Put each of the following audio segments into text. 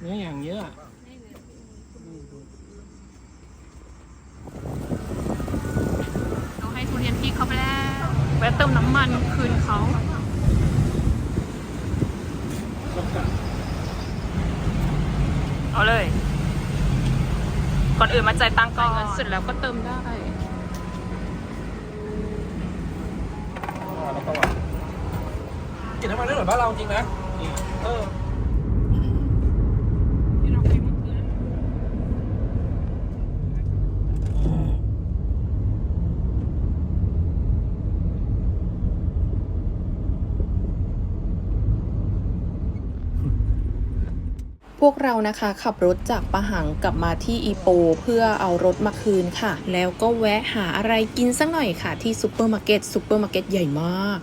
เนื้ออย่างเยอะอะเราให้ทุเรียนพี่เขาไปแล้วแวะเติมน้ำมันคืนเขาเอาเลย ก่อนอื่นมาจ่ายตังค์ก่อนเสร็จแล้วก็เติมได้แล้วก็ว่ากินน้ำมันได้เหมือนบ้านเราจริงนะเออ ที่เราไปเมื่อคืน พวกเรานะคะขับรถจากปะหังกลับมาที่อีโป เพื่อเอารถมาคืนค่ะ แล้วก็แวะหาอะไรกินสักหน่อยค่ะที่ซูเปอร์มาร์เก็ตซูเปอร์มาร์เก็ตใหญ่มาก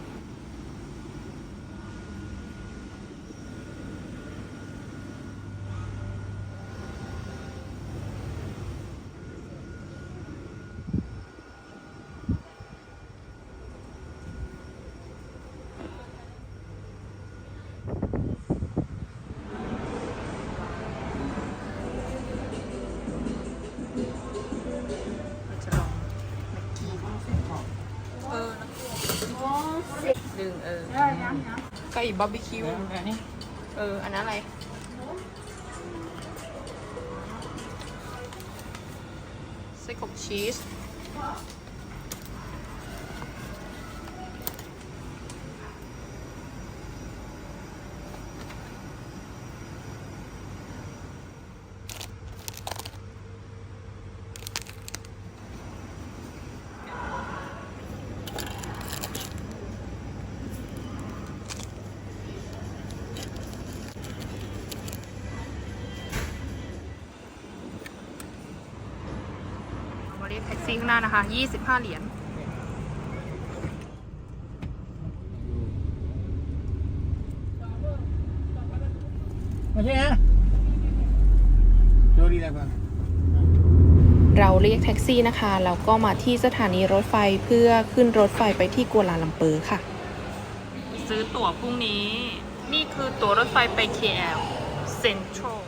ดึงเออไก่บาร์บีคิวอันนี้เออ อันนั้นอะไร ไส้กรอกชีส เอามาเรียกแท็กซี่ข้างหน้านะคะ 25 เหรียญไม่ใช่ฮะโจดีอะไรบ้างเราเรียกแท็กซี่นะคะ แล้วก็มาที่สถานีรถไฟเพื่อขึ้นรถไฟไปที่กัวลาลัมเปอร์ค่ะ ซื้อตั๋วพรุ่งนี้ นี่คือตั๋วรถไฟไป KL Central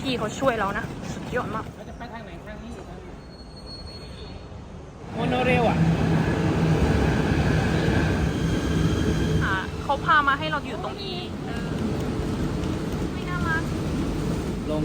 พี่เขาช่วยเรานะ สุดยอดมากเราจะไปทางไหนทางนี้หรือทางนี้โมโนเรลอะอ่าเขาพามาให้เราอยู่ตรงนี้เออไม่น่ารักลง